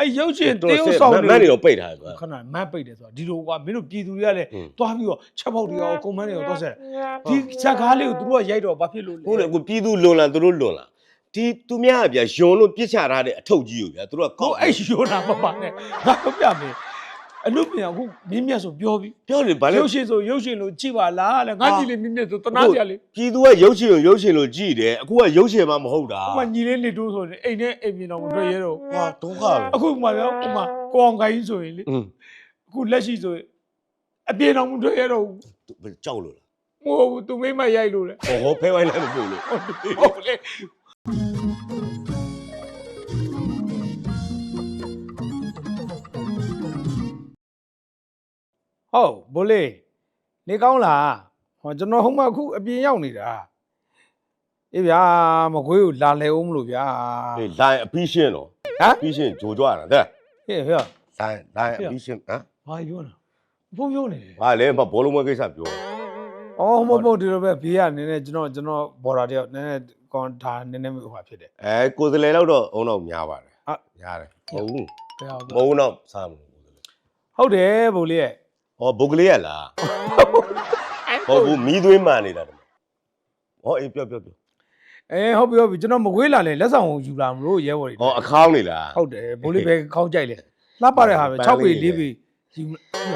အဲ့ရုပ်ရှင်တေးဥဆောင်မန်တွေနေတော့ပိတ်ထားတယ်ကွာခဏမတ်ပိတ်တယ်ဆိုတာဒီလိုကွာမင်းတို့ပြည်သူတွေကလည်းอืมသွားပြီးတော့ချက်ပေါက်တွေရောကွန်မန့်တွေရောတော့ဆက်ဒီချက်ကားလေးကိုသူတို့ကရိုက်တော့ဘာဖြစ်လို့လဲဟုတ်တယ်အခုပြည်သူလွန်လာသူတို့လွန်လာဒီသူများကဗျာယွန်လို့ပြစ်ချထားတဲ့အထုပ်ကြီးကိုဗျာသူတို့ကကောကိုက်အဲ့ရိုးတာမပါနဲ့ငါတို့ပြမယ် အလုပ်ပြန်အခုမင်းမြတ်ဆိုပြောပြီးပြောတယ်ဗာလေရုပ်ရှင်ဆိုရုပ်ရှင်လို့ကြည့်ပါလားလေငါကြည့်လေမင်းမြတ်ဆိုတနာကြလေပြည်သူကရုပ်ရှင်ကိုရုပ်ရှင်လို့ကြည်တယ်အခုကရုပ်ရှင်မှမဟုတ်တာဟိုမှာညီလေးနေတိုးဆိုရင်အိမ်နဲ့အိမ်မြင်တော့မတွေ့ရတော့ဟာဒုက္ခပဲအခုမှပြောဟိုမှာကိုအောင်ခိုင်းဆိုရင်လေอืมအခုလက်ရှိဆိုရင်အပြေတော့မတွေ့ရတော့ဘူးကြောက်လို့လားဟိုသူမိမရိုက်လို့လေဟောဟောဖဲဝိုင်းလည်းမပို့လို့ဟုတ်လေ ဟုတ်ဘိုးလေးနေကောင်းလားဟောကျွန်တော်ဟိုမှာအခုအပြင်ရောက်နေတာအေးဗျာမကွေးကိုလာလဲအောင်မလို့ဗျာဟေးလိုင်းအပီးရှင်းတော့ဟမ်အပီးရှင်းဂျိုကြွတာတဲ့ဟေးဟေးလိုင်းလိုင်းအပီးရှင်းဟမ်ဘာပြောနေတာဘုံပြောနေတယ်ဘာလဲမဘောလုံးမကိစ္စပြောအော်မဟုတ်မဟုတ်ဒီလိုပဲဘေးကနည်းနည်းကျွန်တော်ကျွန်တော်ဘော်ဒါတယောက်နည်းနည်းကွန်ဒါနည်းနည်းဟိုဟာဖြစ်တယ်အဲကိုယ်စလဲတော့တော့အုံတော့များပါတယ်ဟာများတယ်ဟုတ်ဘူးဘယ်အောင်မဟုတ်တော့စားမလို့ကိုယ်စလဲဟုတ်တယ်ဘိုးလေးရဲ့ ဟောဘုတ်ကလေးရလားဟုတ်ဘူးမီးသွေးမှန်နေတာတယ်ဟောအေးပြောပြောပြောအဲဟုတ်ပြီဟုတ်ပြီကျွန်တော်မကွေးလာလေလက်ဆောင်ကိုယူလာမလို့ရဲဘော်တွေဟောအခေါင်းနေလားဟုတ်တယ်ဘိုးလေးပဲခေါင်းကြိုက်လေလှပတဲ့ဟာပဲ6ပေ4ပေယူ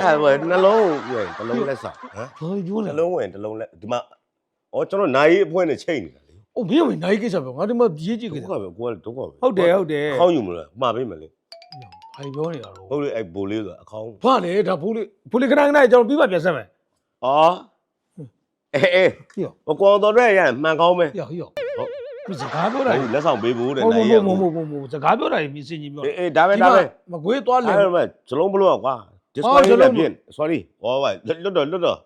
အဲဟိုနှလုံးဝင်တစ်လုံးလက်ဆောင်ဟမ်ဘာပြောနှလဲလုံးဝင်တစ်လုံးလက်ဒီမှာဩကျွန်တော်နိုင်ရေးအဖွဲနဲ့ချိန်နေတာလေအိုးမင်းမနိုင်ကိစ္စပဲငါဒီမှာရေးကြည့်ဒုကြက္ခပဲကိုယ်ကဒုက္ခပဲဟုတ်တယ်ဟုတ်တယ်ခေါင်းယူမလားမှာပေးမလဲ ဘာပြောနေတာတော့ ဟုတ်လေအဲ့ဘိုလေးဆိုအခေါင်း ဘာလဲဒါဘိုးလေးဘိုးလေးခဏခဏကျွန်တော်ပြီးမှပြန်ဆက်မယ် အော်အေးအေး ဟေ့ ဟိုကောင်တော်တဲ့ရရင်မှန်ကောင်းပဲ ဟေ့ဟေ့ ဟုတ် ဒီစကားပြောတာ ဟုတ်လက်ဆောင်ပေးဖို့တဲ့ ဟုတ် နိုင် ဟုတ် ရေး ဟုတ်ဟုတ်ဟုတ်ဟုတ်စကားပြောတာမြင်စင်ကြီးပြော အေးအေးဒါပဲဒါပဲ မကွေးသွားလေ အဲ့ဒါပဲဇလုံးဘလို့ကွာ အော် display ဇလုံး လည်းပြင် sorry ဟောပါလွတ်တော့လွတ်တော့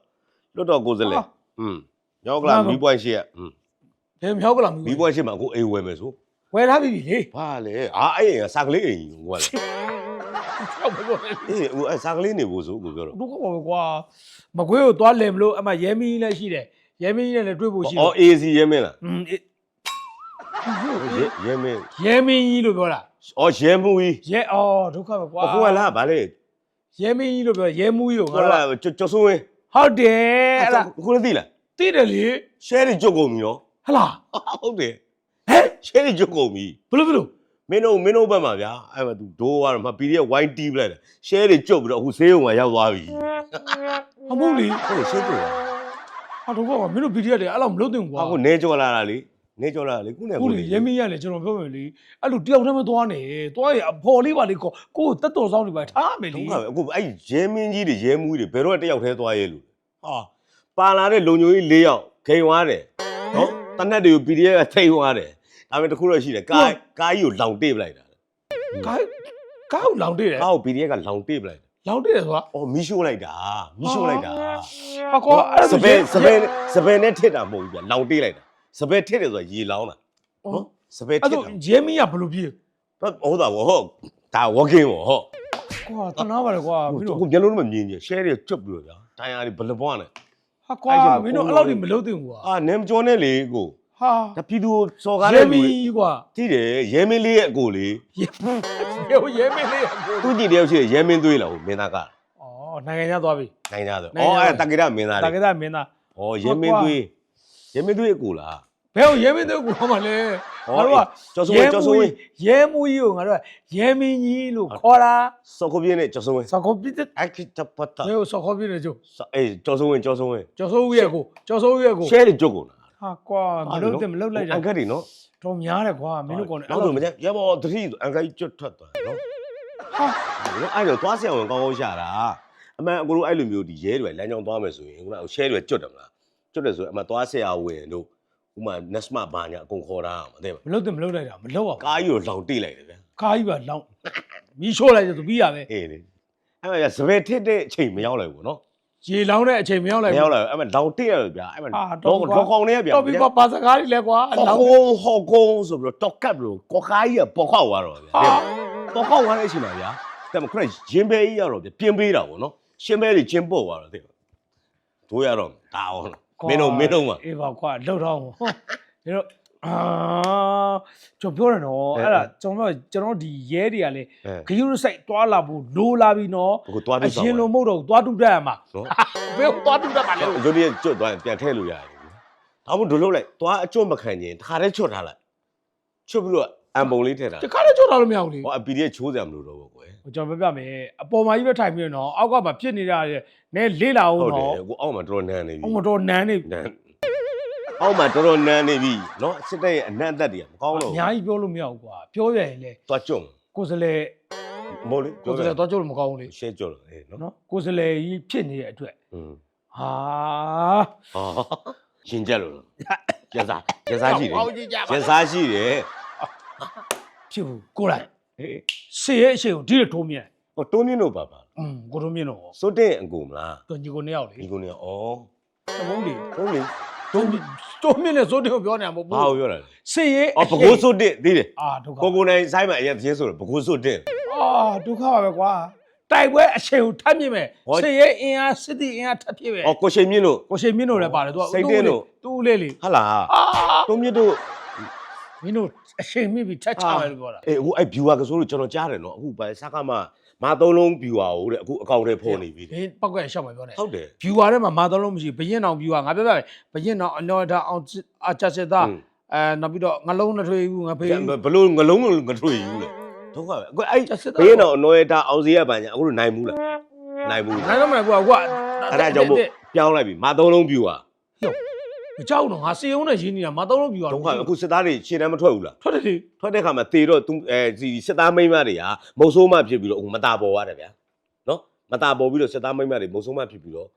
လွတ်တော့ကိုယ်စလဲ ဟာ อืมရောက်ကလာ မှန်ပါ မီးပွိုင်းရှိရอืม ဘယ်မြောက်ကလာ မီး မီး ပွိုင်းရှိမှာကိုအိမ်ဝယ်မယ်ဆို ဝယ်ထားပြီလေဘာလဲအာအဲ့ရင်စာကလေးအိမ်ကိုကလည်းဟုတ်ပါတော့အေးဟိုအဲ့စာကလေးနေဖို့ဆိုကိုပြောတော့ဒုက္ခပါပဲကွာမကွေးကိုသွားလည်မလို့အမရဲမင်းကြီးလည်းရှိတယ်ရဲမင်းကြီးနဲ့လည်းတွေ့ဖို့ရှိတယ်အော် AC ရဲမင်းလားอืมရဲရဲမင်းရဲမင်းကြီးလို့ပြောတာအော်ရဲမှုကြီးရဲအော်ဒုက္ခပဲကွာဟိုကလားဗာလေရဲမင်းကြီးလို့ပြောရဲမူးကြီးကိုဟိုငါကတို့လားကျော်ကျော်စိုးဝင်းဟုတ်တယ်အဲ့လားခုလည်းသိလားသိတယ်လေ share တွေကြုတ်ကုန်ပြီနော်ဟလားဟုတ်တယ် ဟဲ့ share တွေကြုတ်ကုန်ပြီဘလို့ဘလို့မင်းတို့မင်းတို့ဘက်မှာဗျာအဲ့မှာ तू ဒိုးကတော့မ PDF wine tea ပလိုက်တယ် share တွေကြုတ်ပြီးတော့အခုဈေးုံမှာရောက်သွားပြီအမို့လေဟုတ်တယ် share ကြုတ်တာဟာဒုက္ခပါမင်းတို့ PDF တွေအဲ့လောက်မလုပ်သင့်ဘူးကွာအခုနေကြော်လာတာလေနေကြော်လာတာလေခုနဲ့ဟုတ်လေရဲမင်းကြီးကလည်းကျွန်တော်ပြောမယ်လေအဲ့လိုတယောက်တည်းမသွားနဲ့သွားရအဖော်လေးပါလေကိုကိုယ်တက်တော်ဆောင်နေပါထားမယ်ဒုလေက္ခပဲအခုအဲ့ရဲမင်းကြီးတွေရဲမှုကြီးတွေဘယ်တော့တယောက်တည်းသွားရဲလို့ဟာပါလာတဲ့လုံညိုကြီး၄ယောက်ဂိမ်သွားတယ်နော်တနက်တွေကို PDF ကထိတ်သွားတယ် ဒါပေမဲ့တခုတော့ရှိတယ်ကားကားကြီးကိုလောင်တေးပလိုက်တာကားကားကိုလောင်တွေ့တယ်ကားကို PDF ကလောင်တေးပလိုက်တယ်လောင်တွေ့တယ်ဆိုတာအော်မီးရှို့လိုက်တာမီးရှို့လိုက်တာဟာကွာအဲ့စဒါပယ်စပယ်စပယ်နဲ့ထစ်တာမဟုတ်ဘူးဗျလောင်တေးလိုက်တာစပယ်ထစ်တယ်ဆိုတာရေလောင်းတာနော်စပယ်ထအဲ့စ်တော့တာရဲမင်းကဘလို့ပြေးဟုတ်တာဗောဟုတ်ဒါ walking ဗောဟုတ်ကွာတနာပါလေကွာမင်းတို့အခုမျက်လုံးတော့မမြင်ကြီး share တွေကျွတ်ပြီးတော့ဗျာတိုင်ယာတွေဘလဘွားနဲ့ဟာကွာမင်းတို့အဲ့လောက်တွေမလုပ်သင့်ဘူးကွာအာနမ်ကျော်နဲ့လေကို ဟာဒါပြည်သူစော်ကားရဲတဲ့မလူင်းတွေကြီးကွာသိတယ်ရဲမင်းလေးရဲ့အကိုလေရဲရဲမင်းလေးကကိုသူကြည့်တယောက်ရှိတယ်ရဲမင်းသွေးလာဟိုမင်းသားကဩနိုင်ငံခြားသွားပြီနိုင်ကြဆိုနိုင်အော်ကြအဲ့တက္ကရမင်းသားတာလေကေတာမင်းသား ဩရဲမင်းသွေးရဲမင်းသွေးအကိုလား ဘယ်ကိုရဲမင်းတို့ကိုခေါ်မှလဲဟောငါတို့ကကျော်စိုးဝင်းကျော်စိုးဝင်း ရဲမူကြီးကိုငါတို့ကရဲမင်းကြီးလို့ခေါ်တာစော်ခုပြင်းနဲ့ကျော်စိုးဝင်းစကောပြစ်တဲ့အခစ်တပတ်တာဘယ်ကိုစကောပြစ်နေကြအေးကျော်စိုးဝင်းကျော်စိုးဝင်းကျော်စိုးဦးရဲ့ကိုကျော်စိုးဦးရဲ့ကို share တွေကျွတ်ကုန်တာ ဟာကွာမလုပ်တဲ့မလုပ်လိုက်တာအန်ကတ်တွေနော်တော့များတယ်ကွာမင်းတို့ကောင်လည်းနောက်တော့မကြရဘောတတိအန်ကတ်ကြီးကျွတ်ထွက်သွားနော်ဟာနော်အဲ့တော့သွားဆရာဝန်ကောင်းကောင်းရှာတာအမှန်အကူတို့အဲ့လိုမျိုးဒီရဲတွေလမ်းကြောင်းသွားမယ်ဆိုရင်ခုနက share တွေကျွတ်တယ်မလားကျွတ်တယ်ဆိုရင်အမှသွားဆရာဝန်တို့ဥမာ nesma ဘာညာအကုန်ခေါ်တာမသိပါမလုပ်တဲ့မလုပ်လိုက်တာမလုပ်အောင်ကားကြီးကိုလောင်တိလိုက်တယ်ဗျာကားကြီးပါလောင်းမီးရှို့လိုက်တယ်သူပြီးရပဲအေးလေအဲ့မှာစပယ်ထစ်တဲ့အချိန်မရောက်လိုက်ဘူးနော် ရေလောင်းတဲ့အချိန်မရောက်မလိုက်ရောက်လိုက်ဘူးအဲ့မှာလောင်တိရတယ်ဗျာအဲ့မှာဟာတော့ကွာ တော့ကောင်းနေရဗျာတော့ပြီးကွာပါစကားကြီးလဲကွာဟောလောင်းကုန်းဟောကုန်းဆိုပြီးတော့တောက်ကပ်လို့ကောကားကြီးကပေါ်ခောက်သွားတော့ဗျာဟာပေါ်ခောက်သွားတဲ့အချိန်မှာဗျာတဲ့မခုနကရင်ဘဲကြီးရတော့ဗျာပြင်းပေးတာပေါ့နော်ရှင်းဘဲတွေချင်းပုတ်သွားတော့တဲ့တို့ရတော့ဒါအောင်မင်းတို့မင်းတို့မှာအေးပါကွာလှုပ်တော့ဟောဒီတော့ အာကျွန်တော်ပြောတယ်နော်အဲအဲ့ဒါကျွန်တော်ပြောကျွန်တော်ဒီရဲတွေကလည်းအဲဂယုရစိုက်တွာလာဖို့လိုလာပြီနော်ကိုသွားအပြီးရင်လိုမဟုတ်တော့ဘူးတွားတူတက်ရမှာနော်ဘယ်ကိုတွားတူတက်မှာလဲရုပ်ရည်ကျွတ်သွားရင်ပြန်ထည့်လို့ရတယ်။ဒါမှမဟုတ်ဒုလုပ်လိုက်သွားအကျွတ်မခံရင်တခါတည်းချွတ်ထားလိုက်ချွတ်ပြီးတော့အံပုံလေးထည့်ထားဒီကားလည်းကြောက်တာလို့မရဘူးလေဟောအပီရဲ့ချိုးစရာမလိုတော့ဘူးကွယ်ကျွန်တော်ပြောပြမယ်အပေါ်မှာကြီးပဲထိုင်ပြီးတော့နော်အောက်ကမှဖြစ်နေတာလေနဲလေးလာအောင်ဟုတ်တယ်နော်ကိုအောက်မှာတော်တော်နန်းနေပြီအောင်မတော်နန်းနေနန်း အောက်မှာတော်တော်နန်းနေပြီနော်စစ်တပ်ရဲ့အနံ့အသက်တွေကမကောင်းတော့ အများကြီးပြောလို့မရဘူးကွာပြောရရင်လေ သွားကျွတ် ကိုယ်စလဲ မဟုတ်လေ ကိုယ်စလဲတော့ကြောက်လို့မကောင်းဘူးလေ ရှဲကျွတ်လို့အေးနော် နော်ကိုယ်စလဲကြီးဖြစ်နေတဲ့အတွက် อืม ဟာ ဟောရှင်ကြက်လို့ကျက်စားကျက်စားရှိတယ် ဟောကြီးကြ ကျက်စားရှိတယ် ဖြစ်ဘူးကိုလိုက် အေး ဆေးရဲ့အရှိန်ကိုဒီလိုထိုးမြင် ဟောတိုးမြင့်တို့ပါပါ อืมကိုထိုးမြင်တော့ စိုးတဲ့အကူမလား သူညီကိုနှစ်ယောက်လေ ဒီကုန်းကဩ သဘုံလေ ဟုတ်လေ တိုးမြင်တိုးမြင်နဲ့စိုးတယ်ကိုပြောနေတာမဟုတ်ဘာဘူးကိုပြောတာလဲဆေးရဲ့အော်ပကိုးစိုးတဲ့သိတယ်အာဒုက္ခကိုကိုနိုင်ဆိုင်မှာအရင်သေးဆိုတော့ပကိုးစိုးတဲ့အာဒုက္ခပါပဲကွာတိုက်ပွဲအရှိန်ကိုထပ်မြင်မယ်ဟောဆေးရဲ့အင်အားစစ်တီအင်အားထပ်ဖြစ်ပဲအော်ကိုရှိန်မြင့်တို့ ကိုရှိန်မြင့်တို့လည်းပါတယ်သူကစိတ်တင်းတို့ သူ့လေးလေဟာလားအာတုံးမြင့်တို့မင်းတို့အရှိန်မြင့်ပြီးထပ်ချမယ်လို့ပြောတာအေးအခုအဲ့ viewer ကဆိုလို့ကျွန်တော်ကြားတယ်နော်အခုပဲစကားမှ မသုံးလုံး viewer ဟိုတဲ့အခုအကောင့်ထဲပေါ်နေပြီတဲ့ဘင်းပောက်ကရှောက်မယ်ပြောနေဟုတ်တယ် viewer ထဲမှာမာသုံးလုံးမရှိဘရင်အောင် viewer ငါပြောပြမယ်ဘရင်အောင်အနော်ဒါအောင်အချစစ်သားအဲနောက်ပြီးတော့ငလုံးနှထွေးဘူးငါဖေးဘလို့ငလုံးငထွေယူလေဒုက္ခပဲအခုအဲ့ကျစစ်သားဘေးတော့အနော်ရတာအောင်စီရပန်ညာအခုလို့နိုင်ဘူးလားနိုင်ဘူးနိုင်တော့မနိုင်ဘူးကွာအဲ့ဒါကြောင့်မို့ပြောင်းလိုက်ပြီမသုံးလုံး viewer မကြောက်တော့ငါစေုံနဲ့ရင်းနေတာမာသုံးလုံး viewer ဒုက္ခပဲအခုစစ်သားတွေရှင်းတမ်းမထွက်ဘူးလား ထွက်တယ်လေ ထွက်တဲ့ခါမှာတေတော့သူအဲဒီစစ်သားမိန်းမတွေကမုံဆိုးမဖြစ်ပြီးတော့အခုမตาပေါ်ရတယ်ဗျာနော်မตาပေါ်ပြီးတော့စစ်သားမိန်းမတွေမုံဆိုးမဖြစ်ပြီးတော့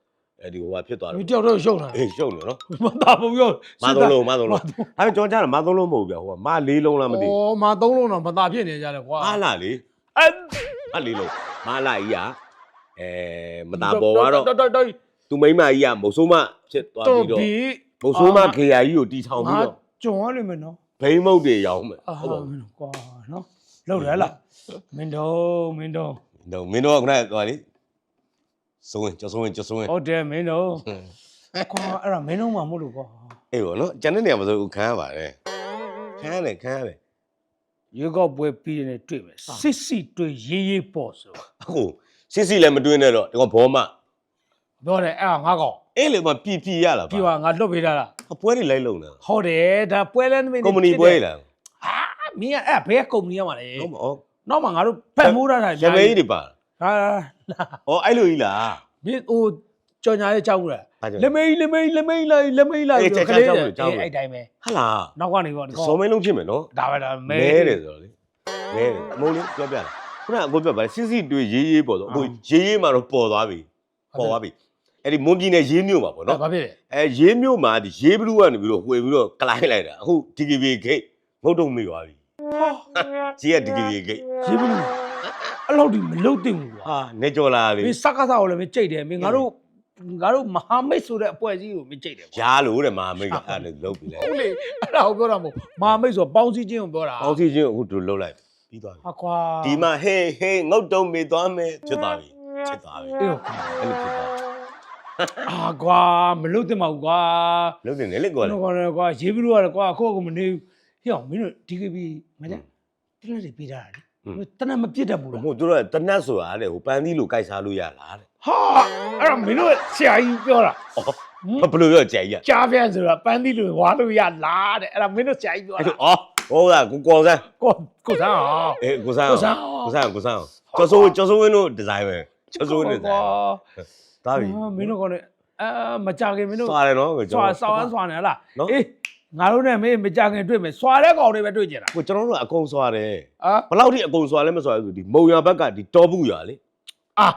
အဲဒီဟိုကဖြစ်သွားတယ် ဒီတယောက်တော့ရှုံးတာ အေးရှုံနေနော် မသားဘူးရော မသုံးလုံးမသုံးလုံးဒါပေမဲ့ကျွန်တော်ကြားတယ်မသုံးလုံးမဟုတ်ဘူးဗျာဟိုကမလေးလုံးလားမသိဘူး ဩမာသုံးလုံးတော့မသားဖြစ်နေကြတယ်ကွာ မလာလေ အဲ မလေးလုံးမလာကြီးကအဲမตาပေါ်သွားတော့ တော်တော်တော် သူမိန်းမကြီးကမုံဆိုးမဖြစ်သွား တော် ပြီးတော့ ပြီမုံဆိုးမခေယာကြီးကိုတီထောင်ပြီးငါတော့ကြုံရလိမ့်မယ်နော်ဘိန်းမုတ်တွေရောင်းမယ်အာဟုတ်ပါမဘူးင်းကွာနော်လောက်ရလားမင်းတို့မင်းတို့တော့မင်းတို့ကခဏသွားလေစိုးဝင်ကျော်စိုးဝင်ကျော်စိုးဝင်ဟုတ်တယ်မင်းတို့ကွာအဲ့ဒါမင်းတို့မှမဟုတ်လို့ကွာအေးပေါ့နော်ကျန်တဲ့နေရာမှာဆိုခံရပါတယ်ခံရတယ်ခံရတယ်ရွေးကောက်ပွဲပြီးနေတွေ့မယ်စစ်စစ်တွေ့ရေးရေးပေါ့ဆိုအခုစစ်စီလည်းမတွင်းနဲ့တော့ဒီကောင်ဘောမပြောတယ်အဲ့ဒါငါကောင် အေးလေမပြပြရလားပြီးပါငါလွတ်ပေးတာလားအပွဲတွေလိုက်လုံနေတာဟုတ်တယ်ဒါပွဲလဲမင်းကုမ္ပဏီပွဲလားဟာမင်းကအဲ့ဘယ်ကုမ္ပဏီရမှာလဲဟုတ်မဟုတ်နောက်မှငါတို့ဖက်မိုးတာတာရမေးကြီးတွေပါဟာဩအဲ့လိုကြီးလားမင်းဟိုကြော်ညာလေးကြောက်ဘူးလားဘာကြောင့်လက်မေးလက်မေးလက်မေးလိုက်လက်မေးလိုက်အေးချက်ချက်ကြောက်လို့ကြောက်လို့အဲ့တိုင်းပဲဟာလားနောက်ကနေပေါ့ဒီကောင်စောမင်းလုံးဖြစ်မယ်နော်ဒါပဲဒါမဲမဲတယ်ဆိုတော့လေမဲတယ်အမုံလေးပြောပြလားခုနကအကိုပြောပါစစ်စီတွေ့ရေးရေးပေါ်တော့အခုရေးရေးမှာတော့ပေါ်သွားပြီပေါ်သွားပြီ အဲ့ဒီမွန်ပြည်နယ်ရေးမြို့မှာပေါ့နော်နော်ဘာဖြစ်လဲအဲရေးမြို့မှာဒီရေးဘလူးကနေပြီးတော့ဝယ်ပြီးတော့ကလိုက်လိုက်တာအခု DKB ဂိတ်ငုတ်တုံမိသွားပြီကြီးက DKB ဂိတ်ရေးဘူးအဲ့လောက်ဒီမလုတ်တင်ဘူးကွာဟာနေကြော်လာလေမင်းစကားစားကိုလည်းမကြိတ်တယ်မင်းငါတို့ငါတို့မဟာမိတ်ဆိုတဲ့အဖွဲ့အစည်းကိုမကြိတ်တယ်ကွာရားလို့တဲ့မဟာမိတ်ကအဲ့ဒါလုတ်ပြီလေဟုတ်လေအဲ့ဒါကိုပြောတာမဟုတ်မဟာမိတ်ဆိုပေါင်းစည်းခြင်းကိုပြောတာပေါင်းစီချင်းအခုတို့လုတ်လိုက်ပြီးသွားပြီဟာကွာဒီမှာဟေးဟေးငုတ်တုံမိသွားမယ်ဖြစ်သွားပြီဖြစ်သွားပြီအေးအဲ့လိုဖြစ်သွား အာကွာမလုတ်တင်ပါဘူးကွာလုတ်နေလေကောလေတော့ကွာလေကွာရေးပြီးတော့ကွာအခုကမနေဘူးဟေ့အောင်မင်းတို့ DKB မကြတလက်တွေပေးတာလေတနက်မပြစ်တတ်ဘူးလားဟိုတို့ကတနတ်ဆိုတာတဲ့ဟိုပန်းသီးလိုကြိုက်စားလို့ရလားတဲ့ဟာအဲ့တော့မင်းတို့ဆရာကြီးပြောတာအော်ဘယ်လိုပြောကြိုက်ရကြားပြန်ဆိုတာပန်းသီးလို့ဝါလို့ရလားတဲ့အဲ့ဒါမင်းတို့ဆရာကြီးပြောအဲ့တာအော်ဟိုကကိုကောစမ်းကိုကိုစားအောင် အေးကိုစမ်းကိုစမ်းကိုစမ်းကိုစမ်းကျော်စိုးကျော်စိုးဝင်းတို့ဒီဇိုင်းပဲကျော်စိုးဝင်းဒီဇိုင်း သွားပြီအာမင်းတို့ကလည်းအာမကြခင်မင်းတို့သွားတယ်နော်ကိုစွာဆောင်းဆွာနေလားနော် အေးငါတို့နဲ့မင်းမကြခင်တွေ့မယ်စွာတဲ့ကောင်တွေပဲတွေ့ကြတာကိုကျွန်တော်တို့ကအကုန်စွာတယ်အာဘယ်လောက်ထိအကုန်စွာလဲမစွာဘူးဆိုဒီမုံရဘက်ကဒီတောဘူးရွာလေအာ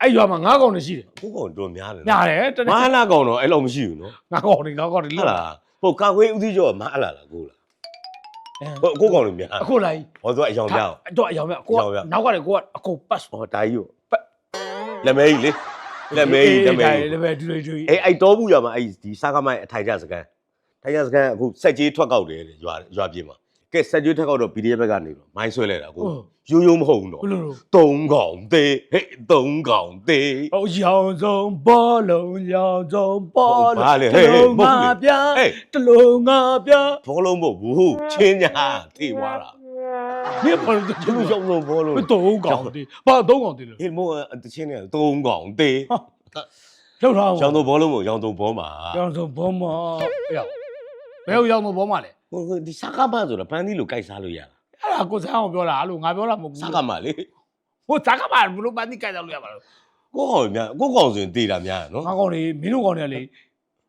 အဲ့ရွာမှာငါးကောင်တွေရှိတယ်အခုကောင်တို့များတယ်ညာတယ်တမနေ့ဟာလာကောင်တော့အဲ့လိုမရှိဘူးနော်ငါးကောင်တွေငါးကောင်တွေဟုတ်လားဟုတ်ကာကွေးဦးစီးကျော်မဟာလာလားကိုလားဟုတ်ကိုကောင်တွေများအခုလိုက်ဟောသူကအယောင်ပြောင်းတော့အယောင်မြကိုအယောင်မြနောက်ကနေကိုကအကိုပတ်ဟောတာကြီးကိုလက်မဲကြီးလေ လက်မဲကြီးလက်မဲကြီးလက်မဲဒူရီဒူရီအေးအဲ့တော့ဘူးရမှာအဲ့ဒီစားကမိုင်းအထိုင်ကြစကန်ထိုင်ကြစကန်အခုစက်ကြီးထွက်ကောက်တယ်ရွာရွာပြေးမှာကဲစက်ကြီးထွက်ကောက်တော့ PDF ဘက်ကနေတော့မိုင်းဆွဲလိုက်တာကိုရိုးရိုးမဟုတ်ဘူးတော့သုံးကောင်သေးဟဲ့သုံးကောင်သေးဟောရောင်စုံဘောလုံးရောင်စုံဘောလုံးဘာလဲဟဲ့မဟုတ်ဘူးတလုံးငါပြဘောလုံးမဟုတ်ဘူးချင်းညာထေဝါတာ 你不能 ကျလို့ရောက်လို့ဘောလုံး 不都讲的，把都讲的了， ဟေးမို့တချင်းနဲ့သုံးကောင်သေး 有啥？ ရောင်သုံးဘောလုံးမို့ရောင်သုံးဘောမှာ 杨宗波嘛，哎呀，没有杨宗波嘛嘞， ဟိုဒီစကားမဆိုတာပန်းသီးလိုကြိုက်စားလို့ရတာ 哎呀，我才我表了，阿鲁，我表了，我 စကားမလေ 我咋个办？不能把你改掉了呀？ ကိုကောင်များကိုကောင်ဆိုရင်တေးတာများနော် 我讲的，民众讲的嘞，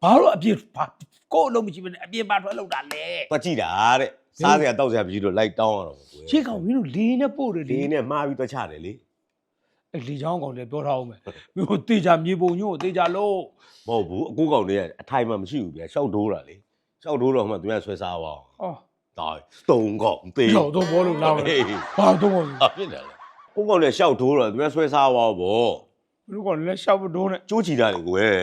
ဘာလို့အပြစ်ဘာကိုယ်လုံးမရှိဘဲနဲ့အပြစ်ပါထွက်လောက်တာလဲ တွက်ကြည့်တာတဲ့ စားစရာတောက်စရာမရှိလို့လိုက်တောင်းရတော့ကွယ်ရှေ့ကောင်မင်းတို့လေးနဲ့ပို့တယ်လေဒီနဲ့မှားပြီးတွက်ချတယ်လေအဲ့လေချောင်းကောင်လည်းပြောထားအောင်မယ်မင်းတို့တေချာမြေပုံညို့တေချာလို့မဟုတ်ဘူးအကိုကောင်တွေကအထိုင်မှမရှိဘူးဗျာရှောက်ဒိုးတာလေရှောက်ဒိုးတော့မှသူကဆွဲစားပါအောင်ဟောဒါသုံးကောင်တေးတော့တော့ဘောလို့လာတယ်ဟေးဘာတော့ဘောအဖြစ်တယ်လေကိုကောင်လည်းရှောက်ဒိုးတော့သူကဆွဲစားပါဘောမင်းတို့ကလည်းရှောက်ဖို့ဒိုးနဲ့ကျိုးချီတာလေကွယ်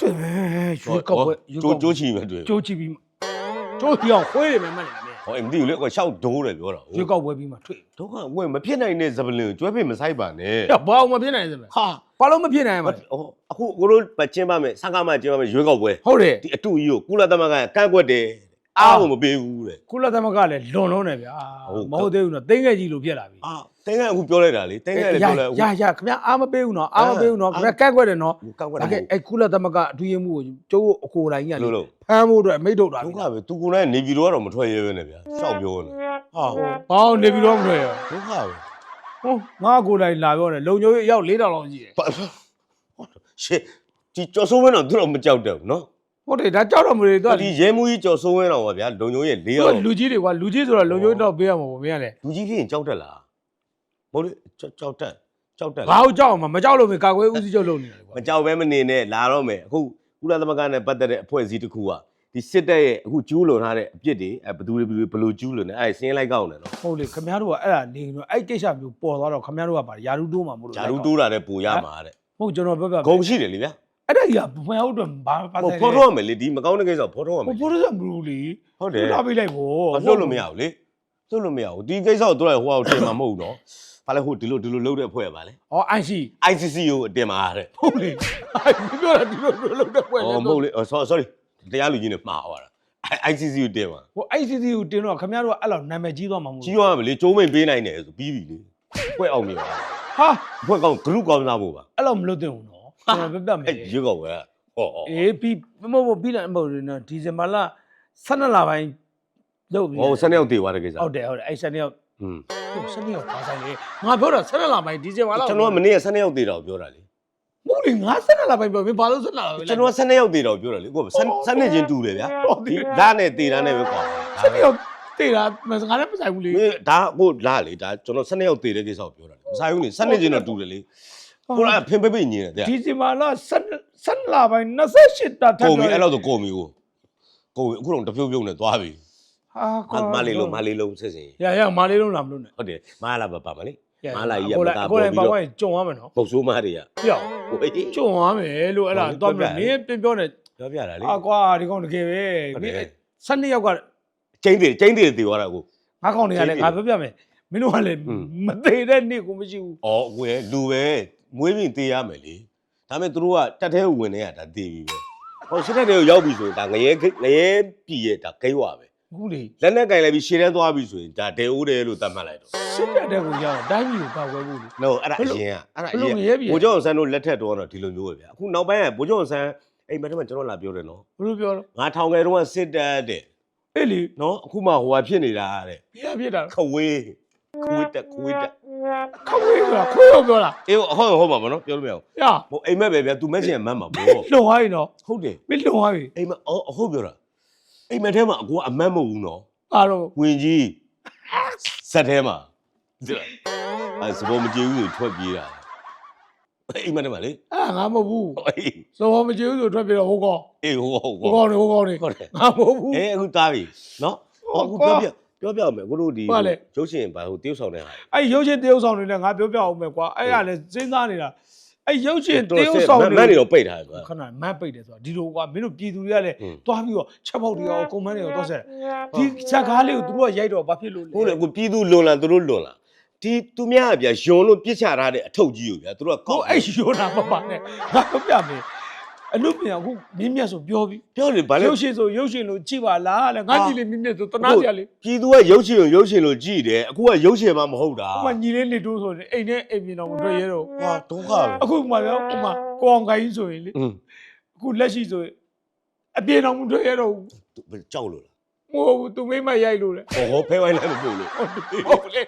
တွေ့မယ်ရွေးကောက်ပွဲကျိုးကျိုးချီမယ်တွေ့ကျိုးချပြီး ကျိုးပြောင်းခွေးတယ်မယ်မလားမင်းဟောအမသိဘူးလေကွယ်ရှောက်ဒိုးတယ်ပြောတာရွေးကောက်ပွဲပြီးမှထွေဒုက္ခကွယ်မဖြစ်နိုင်တဲ့ဇပလင်ကိုကျွဲဖိမဆိုင်ပါနဲ့ရဘာအောင်မဖြစ်နိုင်စမလဲဟာဘာလို့မဖြစ်နိုင်မှာလဲဟိုအခုကိုတို့ပကျင်းပါမယ်စကားမှကျင်းပါမယ်ရွေးကောက်ပွဲဟုတ်တယ်ဒီအတူကြီးကိုကုလသမဂ္ဂကကန့်ကွက်တယ် အားကိုမပေးဘူးတဲ့ကုလသမဂ္ဂလည်းလွန်လုံးတယ်ဗျာဟုတ်မဟုတ်သေးဘူးနော်တင်းငယ်ကြီးလို့ဖြစ်လာပြီအာတင်းကအခုပြောလိုက်တာလေတင်းကလည်းပြောလိုက်ရရရခင်ဗျာအားမပေးဘူးနော်အားမပေးဘူးနော်ခင်ဗျာကက်ကွက်တယ်နော်ကန့်ကွက်ဒါတာကဲအဲ့ကုလသမဂ္ဂအထူးရေးမှုကိုကျိုးအကိုတိုင်းကြီးကလေလို့လို့ဖမ်းဖို့အတွက်မိတ်ထုတ်တာဒုက္ခပဲသူကိုယ်နဲ့နေပြည်တော်ကတော့မထွက်ရဲပဲနဲ့ဗျာရှောက်ပြောနေဟာဘာအောင်နေပြီးတော့မထွက်ရဒုက္ခပဲဟုတ်ငါကိုယ်တိုင်လာပြောတယ်လုံချိုးရအယောက်4000လောက်ရှိတယ်ဘာရှေ့ဒီကျော်စိုးဝင်းတော့သူတော့မကြောက်တယ်ဘူးနော် ဟုတ်တယ်ဒါကြောက်တော့မလို့သူကဒီရဲမှုကြီးကျော်စိုးဝင်းတော့ဗျာလုံညိုးရဲ့၄သူယောကက်လူကြီးတွေကွာလူကြီးဆိုတော့လုံချိုးတော့ပေးရမှာပေါ့မင်းကလေလူကြီးဖြစ်ရင်ကြောက်တတ်လားမဟုတ်လေကြောက်တက်ကြောက်တက်ဘာလားလို့ကြောက်အောင်မကြောက်လို့မကာကွယ်ဦးစီးချုပ်လုပ်နေတယ်ကွာမကြောက်ပဲမနေနဲ့လာတော့မယ်အခုကုလသမဂ္ဂနဲ့ပတ်သက်တဲ့အဖွဲ့အစည်းတစ်ခုကဒီစစ်တပ်ရဲ့အခုကျူးလွန်ထားတဲ့အပြစ်တွေအဲဘယ်သူတွေဘယ်လိုဘယ်လိုကျူးလွန်နေအဲစင်းလိုက်ကောက်နေနော်ဟုတ်လေခင်ဗျားတို့ကအဲ့ဒါနေတော့အဲ့ကိစ္စမျိုးပေါ်သွားတော့ခင်ဗျားတို့ကပါယာရုတိုးမှာမို့လို့ဂျာရူတိုးတာတဲ့ပူရမှာတဲ့ဟုတ်ကျွန်တော်ပြောပြဂုံရှိတယ်လေဗျာ အဲ့ဒါကြီးကဘယ်ဟုတ်တော့ဘာပါဟိုဆိုင်ဖော်ထုတ်ရမယ်လေဒီမကောင်းတဲ့ကိစ္စကိုဖော်ထုတ်ရမယ်ဟိုဖိုးရစမလို့လေဟုတ်တယ်ထားပေးလိုက်ဖို့မလွတ်လို့မရဘူးလေလွတ်လို့မရဘူးဒီကိစ္စကိုတို့ရဟိုအောင်တင်မှာမဟုတ်ဘူးနော်ဘာလဲဟိုဒီလိုဒီလိုလုပ်တဲ့အဖွဲ့ပါလေဩအိုင်စီ ICC ကိုအတင်မှာတဲ့ဟုတ်လေအဲ့ဒီပြောတာဒီလိုလုပ်တဲ့ပွဲอ๋อမဟုတ်လေ sorry တရားလူကြီးနဲ့မှားသွားတာ ICC ကိုတင်မှာဟို ICC ကိုတင်တော့ခင်ဗျားတို့ကအဲ့လောက်နာမည်ကြီးသွားမှာမဟုတ်ကြီးရမယ်လေကျိုးမိန်ပေးနိုင်တယ်ဆိုပြီးပြီလေဖွဲ့အောင်မြေပါဟာဖွဲ့ကောင်းဂရုကောင်းစားဖို့ပါအဲ့လောက်မလုပ်သင့်ဘူးနော် ကျွန်တော်ပြပြမယ်အဲ့ရွေးကောက်ပွဲကဟောအေးပြီးမဟုတ်ဘူးပြီးတယ်မဟုတ်ဘူးနော်ဒီဇင်ဘာလ12လပိုင်းလုပ်ပြီးဟောစနေရောက်တည်သွားတဲ့ကိစ္စဟုတ်တယ်ဟုတ်တယ်အဲ့12ရောက်อืมစနေရောက်ပါဆိုင်လေငါပြောတာ12လပိုင်းဒီဇင်ဘာလကျွန်တော်ကမနေ့ကစနေရောက်တည်တာကိုပြောတာလေမဟုတ်လေငါ12လပိုင်းပြောမင်းဘာလို့12လပိုင်းကျွန်တော်ကစနေရောက်တည်တာကိုပြောတာလေကိုကစနေချင်းတူတယ်ဗျာတော်ဒီဒီဒါနဲ့တည်တာနဲ့ပဲကွာစနေရောက်တေးတာငါလည်းမဆိုင်ဘူးလေမင်းဒါကိုလာလေဒါကျွန်တော်စနေရောက်တည်တဲ့ကိစ္စကိုပြောတာလေမဆိုင်ဘူးလေစနေချင်းတော့တူတယ်လေ ကိုကဖင်ပိပိညင်တယ်တဲ့ဒီဇင်ဘာလ12လပိုင်း28တာထပ်ကုန်ပြီပြောအဲ့လောက်ဆိုကုန်ပြီကိုကုန်ပြီအခုတော့တပြုတ်ပြုတ်နဲ့သွားပြီဟာမလေးလုံးမလေးလုံးစစ်စင်ရရမာလေးလုံးလာမလို့နဲ့ဟုတ်တယ်မာလာပါပါမလေးရမာလာကြီးကကိုမလည်းသားကိုပေါ်လည်းပြီးပါတော့ဝိုင်းကြုံရမယ်နော်ပုတ်ဆိုးမားတွေကပြောဟိုအေးကြုံရမယ်လို့အဲ့ဒါဟုတ်တော့မပြလို့ပြနင်းပြပြောနေပြောပြတာလေအာကွာဒီကောင်တကယ်ပဲဟုတ်မတယ်င်း12ယောက်ကကျင်းတယ်ကျင်းတယ်တည်သွားတာကိုငါကောင်တွေကလည်းငါပြောပြမယ်မင်းတို့ကလည်းอืมမသေးတဲ့နေ့ကိုမရှိဘူးဩဝယ်လူပဲ မွေးပြီးတေးရမယ်လေဒါပေမဲ့သူတို့ကတက်သေးဝင်နေရတာတည်ပြီပဲဟောစစ်တပ်တွေကိုရောက်ပြီဆိုရင်ဒါငရဲငရဲပြည်ရဲ့ဒါဂိတ်ဝပဲအခုလေလက်နဲ့ကင်လိုက်ပြီးရှေ့တန်းသွားပြီဆိုရင်ဒါဒေအိုးတယ်လို့သတ်မှတ်လိုက်တော့စစ်တပ်တဲ့ကိုရောက်တိုင်းပြည်ကိုကောက်ွယ်ဖို့လေနော်အဲ့ဒါအရင်ကအဲ့ဒါအရင်ဘယ်လိုငရဲပြည် ဘိုးကျောင်းဆန်းတို့လက်ထက်တော့ဒီလိုမျိုးပဲဗျအခုနောက်ပိုင်းကဘိုးကျောင်းဆန်းအိမ်မက်ထဲမှာကျွန်တော်လာပြောတယ်နော်ဘယ်လိုပြောတော့ငါထောင်ငယ်တုန်းကစစ်တပ်တဲ့အေးလေနော်အခုမှဟိုဟာဖြစ်နေတာတဲ့ပြပြတာခဝေးခဝေးတက်ခဝေးတက် ခဝေးဆိုတာခွေးရောပြောတာအေးဟုတ်ဟုတ်ပါမနော်ပြောလို့မရဘူးရဟိုအိမ်မက်ပဲဗျာ तू မက်ချင်မတ်မှာဗောလွန်သွားရင်တော့ဟုတ်တယ်မင်းလွန်သွားပြီအိမ်မက်အော်ဟုတ်ပြောတာအိမ်မက်ထဲမှာအကူကအမတ်မဟုတ်ဘူးနော်အားတော့ဝင်ကြီးဇက်ထဲမှာဒီလားအဲစဘောမကြည့်ဘူးဆိုထွက်ပြေးတာအိမ်မက်ထဲမှာလေအဲ့ငါမဟုတ်ဘူးအေးစောမကြည့်ဘူးဆိုထွက်ပြီးတော့ဟိုကောင်အေးဟုတ်ဟုတ်ဟိုကောင်နေဟိုကောင်နေဟုတ်တယ်ငါမဟုတ်ဘူးအေးအခုတားပြီနော်ဟောအခုပြောပြ ပြောပြအောင်မယ်အခုတို့ဒီဟုတ်လေ ရုပ်ရှင်ဘာဟိုတရုပ်ဆောင်တဲ့ဟာ အဲ့ရုပ်ရှင်တရုပ်ဆောင်တွေလည်းငါပြောပြအောင်မယ်ကွာအဲ့ရလဲစဉ်းစားနေတာအဲ့ရုပ်ရှင်တော်တေးတော်ဥဆက်ဆောင်မန်တွေတော့ပိတ်ထားတယ်ကွာ ခဏမတ်ပိတ်တယ်ဆိုတာဒီလိုကွာမင်းတို့ပြည်သူတွေကလည်းอืมသွားပြီးတော့ချက်ပေါက်တွေရောကွန်မန့်တွေရောတော့ဆက်ဒီချက်ကားလေးကိုသူတို့ကရိုက်တော့ဘာဖြစ်လို့လဲဟုတ်တယ်ကိုပြည်သူလွန်လာသူတို့လွန်လာဒီသူများကဗျာယွန်လို့ပြစ်ချထားတဲ့အထုပ်ကြီးကိုဗျာသူတို့ကကောကိုက်အဲ့ရိုးတာမပါနဲ့ငါတို့ပြမယ် အလုပ်ပြန်အခုမြင်းမြတ်ဆိုပြောပြီးပြောတယ်ဗာလေရုပ်ရှင်ဆိုရုပ်ရှင်လို့ကြည့်ပါလားလေငါကြည့်လေမြင်းမြတ်ဆိုတနာကြလေပြည်သူကရုပ်ရှင်ကိုရုပ်ရှင်လို့ကြည်တယ်အခုကရုပ်ရှင်မှမဟုတ်တာဟိုမှာညီလေးနေတိုးဆိုရင်အိမ်နဲ့အိမ်ပြင်တော်မတွေ့ရတော့ဟာဒုက္ခပဲအခုမှပြောဟိုမှာကိုအောင်ခိုင်းဆိုရင်လေอืมအခုလက်ရှိဆိုရင်အပြင်တော်မတွေ့ရတော့ဘူးကြောက်လို့လားမဟုတ်ဘူးသူမိမရိုက်လို့လေဟောဟောဖဲဝိုင်းလည်းမပို့လို့ဟုတ်လေ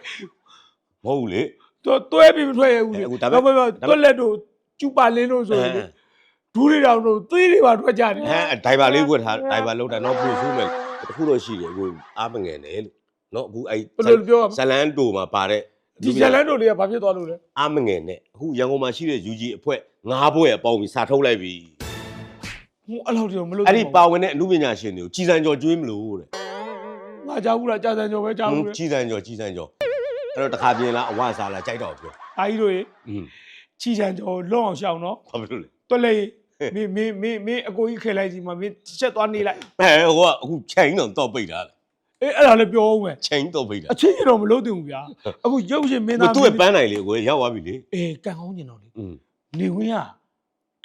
မဟုတ်ဘူးလေသူတွဲပြီးမထွက်ရဘူးလေအခုဒါပေမဲ့တော့တွက်လက်တို့ကျူပါလင်းတို့ဆိုရင်လေ ဒူးတွေတောင်တို့သွေးတွေပါထွက်ကြတယ်ဟမ်ဒိုင်ဘာလေးဝတ်ထားဒိုင်ဘာလောက်တာတော့ပို့ဆိုးမယ်တခုတော့ရှိတယ်အခုအားမငယ်နဲ့လို့နော်အခုအဲ့ဘယ်လိုပြောရမဇလန်တိုမှာပါတဲ့ဒီဇလန်တို့တွေကဘာဖြစ်သွားလို့လဲအားမငယ်နဲ့အခုရန်ကုန်မှာရှိတဲ့ UG အဖွဲ့ငါးဘွဲ့အပေါင်းပြီးစာထုတ်လိုက်ပြီဟိုအဲ့လောက်တောင်မလို့အဲ့ဒီပါဝင်တဲ့အမှုပညာရှင်တွေကိုကြီးစံကြော်ကျွေးမလို့တဲ့ငါကြောက်ဘူးလားကြာစံကျော်ပဲကြောက်ဘူးလေကြီးစံကြော်ကြီးစံကြော်အဲ့တော့တစ်ခါပြင်လားအဝစားလားကြိုက်တော့ပြောအားကြီးတို့ရေอืมချီချန်ကျော်လွတ်အောင်ရှောင်းနော်ဘာဖြစ်လို့လဲတွက်လက် မင်းမင်းမင်းမင်းအကိုကြီးခဲလိုက်စီမှာမင်းချက်သွားနေလိုက်အဲဟိုကအခုချိန်တော့တော့ပိတ်တာအေးအဲ့ဒါလည်းပြောအောင်မယ်ချိန်တော့ပိတ်တာအချင်းကြီးတော့မလို့တင်ဘူးဗျာအခုရုပ်ရှင်မင်းသားသူ့ရဲ့ပန်းနိုင်လေးကိုရောက်သွားပြီလေအေးကန်ကောင်းကျင်တော့လေอืมနေဝင်းက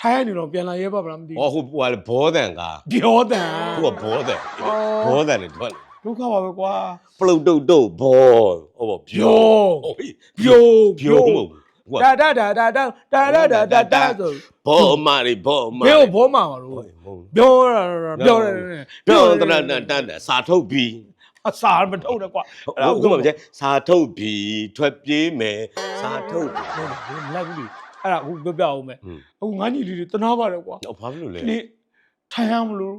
ထိုင်းရနေတော့ပြန်လာရဲပါဗလားမသိဟောဟိုဟိုကလေဘောတန်ကပြောတန်ဟိုကဘောတန်ဘောတန်နဲ့ထွက်လာဒုက္ခပါပဲကွာပလုတ်တုတ်တုတ်ဘောဟောဘောပြောဟုတ်ပြီပြောပြောမဟုတ်ဘူး ဟုတ်တာတာတာတာတာတာတာတာတာတာဆိုဘောအမတွေဘောအမဘယ်ကိုဘောမှာပါလို့ပြောတာပြောတယ်ပြောတရတန်တန်စာထုတ်ပြီးအစာမထုတ်နဲ့ကွာအခုမှမကျစာထုတ်ပြီးထွက်ပြေးမယ်စာထုတ်ပြီးလက်ကြီးအဲ့ဒါအခုပြောပြအောင်မယ်အခုငါညီလေးတွေတနာပါတယ်ကွာဘာဖြစ်လို့လဲလေထိုင်ရမလို့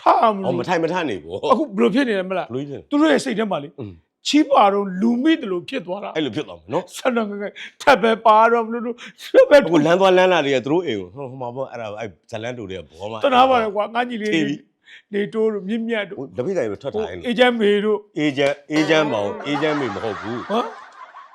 ထားမလို့အော်မထိုင်မထနေဘောအခုဘယ်လိုဖြစ်နေလဲမလားသူတို့ရဲ့စိတ်ထဲမှာလေ ချီးပါတော့လူမိတယ်လို့ဖြစ်သွားတာအဲ့လိုဖြစ်သွားမှာနော်ဆန္ဒငယ်ငယ်ထပ်ပဲပါတော့မလို့လို့ဆက်ပဲအခုလမ်းသွားလမ်းလာတွေကသူတို့အိမ်ကိုဟိုဟိုမှာပေါ့အဲ့ဒါအဲ့ဇလန်တူတွေကဘောမှာတနာပါတယ်ကွာငါညီလေးထေးပြီနေတိုးတို့မြင့်မြတ်တို့ဟိုတပိတ်တိုင်းပဲထွက်ဟိုထားရင်အေဂျင့်မေတို့အေဂျင့်အေဂျင့်မောင်အေဂျင့်မေမဟုတ်ဘူးဟမ်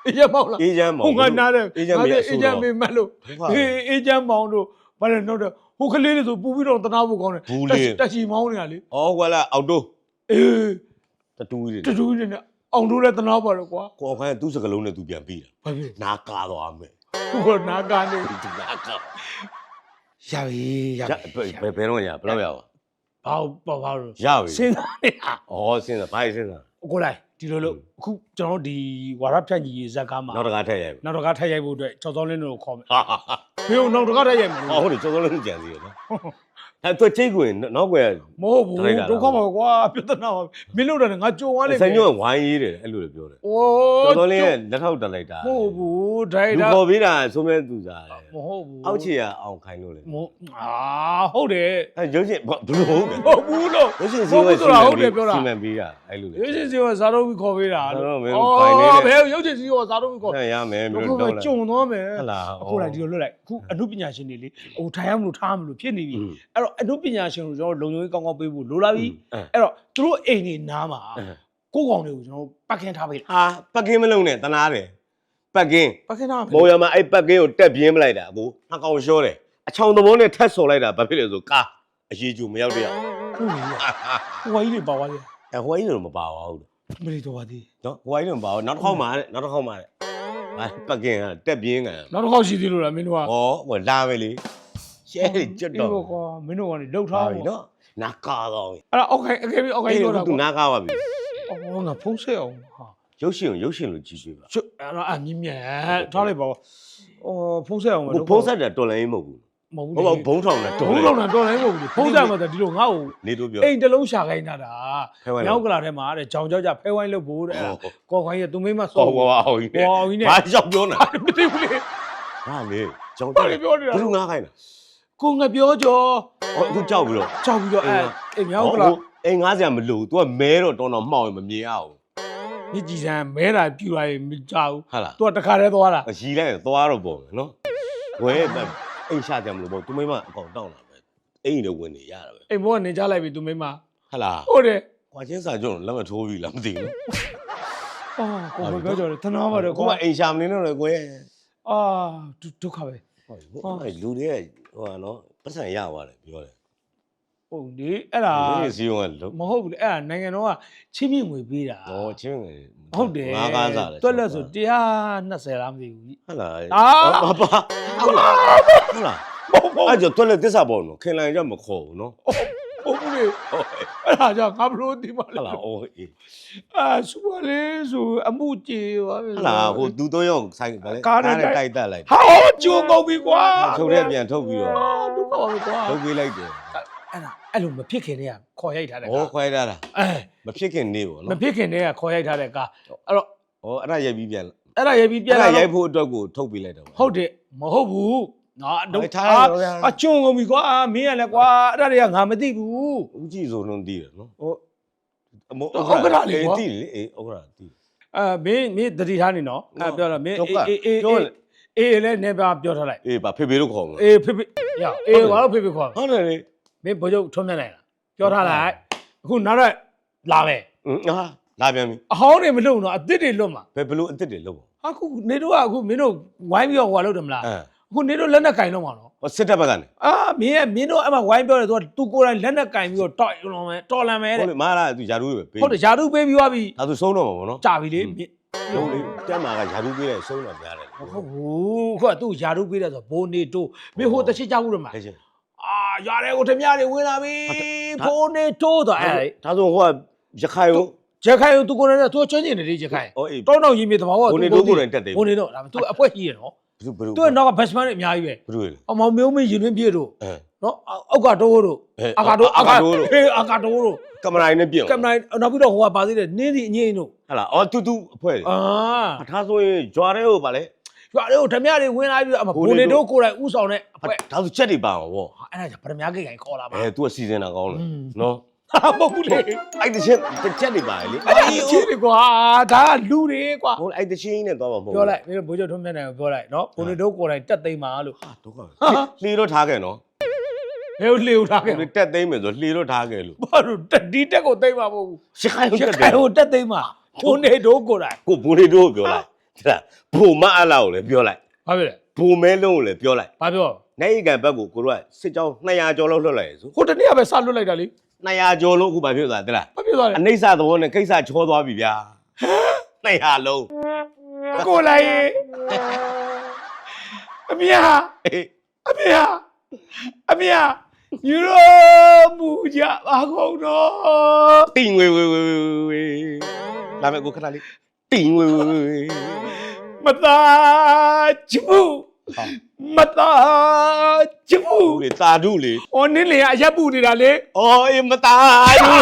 အေဂျင့်မောင်လားအေဂျင့်မောင်ဟိုငါနားတယ်အေဂျင့်မေအအေဆိုဂျတော့င့်မေမတ်လို့ဟုတ်ပါဘူးအေးအေဂျင့်မောင်တို့ဘာလဲတော့တော့ဟိုကလေးတွေဆိုပူပြီးတော့တနာဖို့ကောင်းတယ်ဘူးလေတက်ချီမောင်းနေတာလေအော်ကွာလာအောက်တိုးအေးတတူးတွေတူတူနေနဲ့ အောင်တို့လည်းတနာပါတယ်ကွာကိုအောင်ခိုင်းကသူ့စကလုံးနဲ့သူပြန်ပြီးတာဘာဖြစ်နာကာသွားမယ်ဟိုကနာကနေသူနာကာရပြီရရပြီဘယ်ဘယ်တော့ရဘယ်တော့ရပါဘာဘာဘာလို့ရပြီစဉ်းစားနေတာဩစဉ်းစားဘာစဉ်းစားကိုလိုက်ဒီလိုလို့အခုကျွန်တော်တို့ဒီဝါရဖြန့်ကြီးဇက်ကားမှာနောက်တစ်ခါထည့်ရိုက်နောက်တစ်ခါထပ်ရိုက်ဖို့အတွက်၆စောင်းလင်းတို့ကိုခေါ်မယ်ဟာဟာဖေကိုနောက်တစ်ခါထပ်ရိုက်မယ်ဟောဟုတ်တယ်ကျော်စောလုံးကြံသေးရနော် အဲသူချိတ်ကိုရင်နောက်ကွယ်မဟုတ်ဘူးဒုက္ခမှာကွာပြဿနာမှာမင်းလို့တယ်ငါကြုံသွားလိမ့်မယ်ဆန်ညိုကဝိုင်းရေးတယ်အဲ့လိုလည်းပြောတယ်အိုးတော်တော်လေးလက်ထောက်တက်လိုက်တာမဟုတ်ဘူးဒရိုက်တာလူခေါ်ပေးတာဆိုမဲ့သူစားတယ်မဟုတ်ဘူးအောက်ခြေကအောင်ခိုင်းလို့လေမဟုတ်အာဟုတ်တယ်အဲရုပ်ရှင်ဘယ်လိုဟုတ်မဟုတ်ဘူးလို့ရုပ်ရှင်စီဝဲဆိုတာဟုတ်တယ်ပြောတာစီမံပေးတာအဲ့လိုလေရုပ်ရှင်စီဝဲစားတော့ပြီးခေါ်ပေးတာလို့အော်ဘယ်ရုပ်ရှင်စီဝဲစားတော့ပြီးခေါ်ရမယ်မျိုးတော့ကြုံတော့မယ်ဟုတ်လားအခုလိုက်ဒီလိုလွတ်လိုက်အခုအမှုပညာရှင်တွေလေဟိုထိုင်ရမလို့ထားမလို့ဖြစ်နေပြီအဲ့တော့အမှုပညာရှင်တို့ကျွန်တော်လုံခြုံရေးကောင်းကောင်းပေးဖို့လိုလာပြီအဲအဲ့တော့သူတို့အိမ်နေနားမှာအဲကိုယ့်ကောင်တွေကိုကျွန်တော်ပတ်ခင်းထားပေးလိုက်ဟာပတ်ကင်းမလုံးနဲ့တနာတယ်ပတ်ကင်းပတ်ခင်းထားပေးမော်ရမှာအဲ့ပတ်ကင်းကိုတက်ပြင်းမလိုက်တာကိုနှကောင်လျှောတယ်အချောင်သဘောနဲ့ထက်ဆော်လိုက်တာဘာဖြစ်လဲဆိုကားအရေးကျူမရောက်တဲ့အောင်ဟုတ်ပြီဟိုကြီးတွေပါသွားတယ်အဲဟိုင်းတော့မပါပါဘူးမလီတော့ပါသေးနော်ဟိုင်းတော့မပါဘူးနောက်တစ်ခေါက်မှတဲ့နောက်တစ်ခေါက်မှတဲ့အဲပတ်ကင်းကတက်ပြင်းကန်နောက်တစ်ခေါက်ရှိသေးလို့လားမင်းတို့ကဩဟိုလာမယ်လေ ရှဲကျွတ်တော့အေးပေါ့ကွာမင်းတို့ကနေလှုပ်ဟာထားပြီပြီနော်နော်နာကာတော့အဲ့ဒါအောက်ခိုင်အကယ်ပြီးအောက်ခိုင်အေးပြောတာသူကွာနာကာပါပြီအော်ငါဖုံးဆက်အောင်ဟာရုပ်ရှင်ကိုရုပ်ရှင်လို့ကြည့်ကြည့်ပါချွတ်အဲ့တော့အမြင့်မြတ်ထားလိုက်ပါဦးအော်ဖုံးဆက်အောင်ဟိုဖုံးဆက်တယ်တော်လည်းမဟုတ်ဘူးမဟုတ်ဟိုဘူးဘုံထောင်တယ်တော်ဘုံလည်းလုံးတာတော်လည်းမဟုတ်ဘူးဖုံးဆက်မှာဆိုဒီလိုငါ့ကိုနေတို့ပြောအိမ်တစ်လုံးရှာခိုင်းတာတာဖဲဝိုင်းမြောက်ကလာထဲမှာတဲ့ကြောင်ကြောက်ကြဖဲဝိုင်းလုပ်ဖို့တဲ့အဲ့ဒါကော်ခိုင်းရဲ့သူမိမဆောကောဘောအောင်ကြီးနဲ့ဟောကြီးနဲ့ဘာကြောက်ပြောနေမသိဘူးလေဟာလေကြောက်ဘာတယ်လဲပြောနေတာဘယ်သူငားခိုင်းတာ ကိုငါပြောကြောဟောအခုကြောက်ပြီးတော့ကြောက်ပြီးတော့အဲ့အိမ်မြောက်ကလာအိမ်ငားစရာမလို तू ကမဲတော့တောင်းတော့မှောက်ရင်မမြင်ရအောင်မြစ်ကြီးစံမဲတာပြူလာရင်မကြောက်ဘူးဟာလားသူကတခါတည်းသွားတာအရီလိုက်ရင်သွားတော့ပေါ့မယ်နော်ဝဲအိမ်ရှာကြမလို့ပေါ့ तू မိမအကောင်တောင်းတာပဲအိမ်တွေဝင်နေရတာပဲအိမ်ဘောကနေကြလိုက်ပြီသူမိမဟာလားဟုတ်တယ်ကွာချင်းစာကျွန်းလက်မထိုးပြီလားမသိဘူးအော်ကိုမပြောကြတယ်သနာပါတယ်ကိုကိုကကအိမ်ရှာမနေတော့လေကိုရဲ့အာဒုဒုက္ခပဲ ဟဟုတ်ဟိုအဲ့လူတွေကဟိုဟာနော်ပတ်စံရသွားတယ်ပြောတယ်ဟုတ်လေအဲ့ဒါဒီစီယုံကလုံးမဟုတ်ဘူးလေအဲ့ဒါနိုင်ငံတော်ကချင်းမြင့်ငွေပေးတာဟောချင်းငယ်ဟုတ်တယ်ငါးကားစားတယ်တွက်လက်ဆို120လားမသိဘူးကြီးဟုတ်လားအာဘာဘာဟုတ်လားဟုတ်လားဟုတ်ဟုတ်အဲ့ကြောတွက်လက်တစ္ဆာပေါ့နော်ခင်လိုက်ကြမခေါ်ဘူးနော်ဟုတ်ဘူးလေဟုတ် အဲ့ဒါကြောင့်ငါဘလို့ဒီမှာဟုတ်လားအော်အေးအာစူပါလေဆိုအမှုကြေပါပဲဟုတ်လားဟိုသူတို့ရောဆိုင်ဗာလေကားနဲ့နဲ့တိုက်တက်လိုက်ဟာကျုံကုန်ပြီကွာထုတ်တဲ့ပြန်ထုတ်ပြီးတော့အာဒုက္ခပါပဲကွာထုတ်ပေးလိုက်တယ်အဲ့ဒါအဲ့လိုမဖြစ်ခင်တည်းကခေါ်ရိုက်ထားတဲ့ဟောကားခွဲရတာအဲမဖြစ်ခင်နေပေါ့မနော်ဖြစ်ခင်တည်းကခေါ်ရိုက်ထားတဲ့ကားအဲ့တော့ဟောအဲ့ဒါရိုက်ပြီးပြန်အဲ့ဒါရိုက်ပြီးပြန်အဲ့လာဒါရိုတော့က်ဖို့အတွက်ကိုထုတ်ပေးလိုက်တော့ဟုတ်တယ်မဟုတ်ဘူး ငါဒုက္ခထားရတော့ဗျာအကျုံကုန်ပြီကွာမင်းရလဲကွာအဲ့ဒါတွေကငါမသိဘူးဦးကြည့်ဆိုလုံးတည်တယ်နော်ဟိုအမောဥက္ကဋ္ဌလေကွာတည်လေအေးဥက္ကဋ္ဌတည်အဲမင်းမင်းတတိထားနေနော်အဲပြောတော့မင်းဒုက္ခအေးအေးပြောအေးလေအေးလည်းနေပါပြောထားလိုက်အေးဗာဖေဖေလို့ခေါ်မှာအေးဖေဖေရအေးဘာလို့ဖေဖေခေါ်ဟုတ်တယ်လေမင်းဘိုးချုပ်ထုံးမြတ်နိုင်လားပြောထားလိုက်အခုနောက်တော့လာမယ်ဟင်းဟာလာပြန်ပြီအဟောင်းတွေမလုံတော့အစ်စ်တွေလွတ်မှာဘယ်ဘလို့အစ်စ်တွေလို့ပေါ့အခုနေတော့အခုမင်းတို့ဝိုင်းပြီးတော့ဟိုလုပ်တယ်မလားအဲအ ခုနေတော့လက်နဲ့ကင်တော့မှာနော်ဟောစစ်တပ်ဘက်ကနေအာမင်းရဲ့မင်းတို့အဲ့မှာဝိုင်းပြောတယ်သူကသူကိုယ်တိုင်လက်နဲ့ကင်ပြီးတော့တော်လုံးမယ်တော်လန်မယ်ဟုတ်တဲ့လေမားလာသူယာတူးပဲပေးဟုတ်တယ်ယာတုပေးပြီးသွားပြီဒါသူဆုံးတော့မှာပေါ့နော်ကြာပြီလေမင်းဟုတ်လေတက်မာကယာတူးပေးတယ်ဆုံးတော့များတယ်ဟုတ်ဘူးခုကသူ့ယာတုပေးတယ်ဆိုဘိုးနေတိုးမင်းဟိုတစ်ချက်ကြဘူးတယ်မလားလက်ချင်းအာယာတဲ့ကိုထမရတွေဝင်လာပြီဟုတ်တယ်ဘိုးနေတိုးတော့အဲ့ဒါဆိုဟိုကရခိုင်ကို ဂျက်ခိုင်ကိုသူကိုယ်တိုင်သူကျွမ်းကျင်တယ်လေဂျက်ခိုင်အော်အေးတောင်းတော့ရင်းမြေသဘာဝဘိုးနေတို့ကိုယ်တိုင်တက်တယ် ဘိုးနေတော့ဒါသူအဖွဲကြီးရနော် ဘယ်သူဘယ်သူ သူ့နောက်ကဘက်စမန်တွေအများကြီးပဲ ဘယ်သူလဲ အမောင်မျိုးမင်းရင်တွင်းပြေတို့ အဲ နော်အောက်ကတိုးတို့ အဲ အာကာတိုး အာကာတိုးတို့ ဟေးအာကာတိုးတို့ ကင်မရာနဲ့ပြင် ကင်မရာနောက်ပြီးတော့ဟိုကပါသေးတယ်နင်းစီအငိမ့်တို့ ဟလာအော်တူတူအဖွဲလေ အာ ဒါဆိုရင်ဂျွာတဲ့ဟိုဗာလေ ရွာတွေကိုဓမြတွေဝင်လာပြီးတော့အမ ဘိုး ဘိုး နေ နေ တို့ တို့ကိုယ်တိုင်ဥဆောင်တဲ့အဖွဲ ဒါဆိုချက်တွေပါအောင်ဗော ဟာအဲ့ဒါကြဗရမ ्या ကိတ်ခိုင်ခေါ်လာပါ အဲ तू ကစီစဉ်တာကောင်းတယ် อืม နော် ဟာ မဟုတ်ဘူးလေအဲ့တချင်းတစ်ချက်တွေပါလေအဲ့ဒီချင်းတွေကွာဒါကလူတွေကွာဟိုအဲ့တချင်းနဲ့တော့မှာမဟုတ်ပြောလိုက်မင်းတို့ဘိုးချုပ်ထုံးမြတ်နိုင်ကိုပြောလိုက်နော်ဘိုးနေတို့ကိုယ်တိုင်တက်သိမ်းပါလို့ဟာဒုက္ခပဲလှေတော့ထားခဲ့နော်ဘယ်လိုလှေဦးထားခဲ့ဒီတက်သိမ်းမယ်ဆိုလှေတော့ထားခဲ့လို့ဘာလို့တက်ဒီတက်ကိုသိမ်းပါမဟုတ်ဘူးရှခိုင်ရတက်တခိုယ်င်ကိုတက်သိမ်းပါဘိုးနေတို့ကိုယ်တိုင်ကိုဘူနေတို့ကိုပြောလိုက်တဲ့လားဘူမအလာကိုလည်းပြောလိုက်ဘာဖြစ်လဲဘူမဲလုံးကိုလည်းပြောလိုက်ဘာပြောနိုင်ကန်ဘက်ကိုကိုတို့ကစစ်ကြောင်း200ကျော်လောက်လွှတ်လိုက်ရဆိုဟိုတနေ့ကပဲစလွတ်လိုက်တာလေ 200ကျော်လို့အခုဘာဖြစ်သွားတဲ့လားဘာဖြစ်သွားလဲအနိစ္စသဘောနဲ့ကိစ္စချောသွားပြီဗျာ200လုံးကိုလိုက်ရေအမေဟာအေးအမေဟာအမေဟာယူရိုမူကြပါကုန်တော့တိငွေဝေဝေဝေလာမယ်ကိုခဏလေးတိငွေဝေဝေမသားချ မှုဟာမသားချမှုဘူးလေတာဓုလေဟောနင်းလေအရက်ပူနေတာလေအော်အေးမတာဓု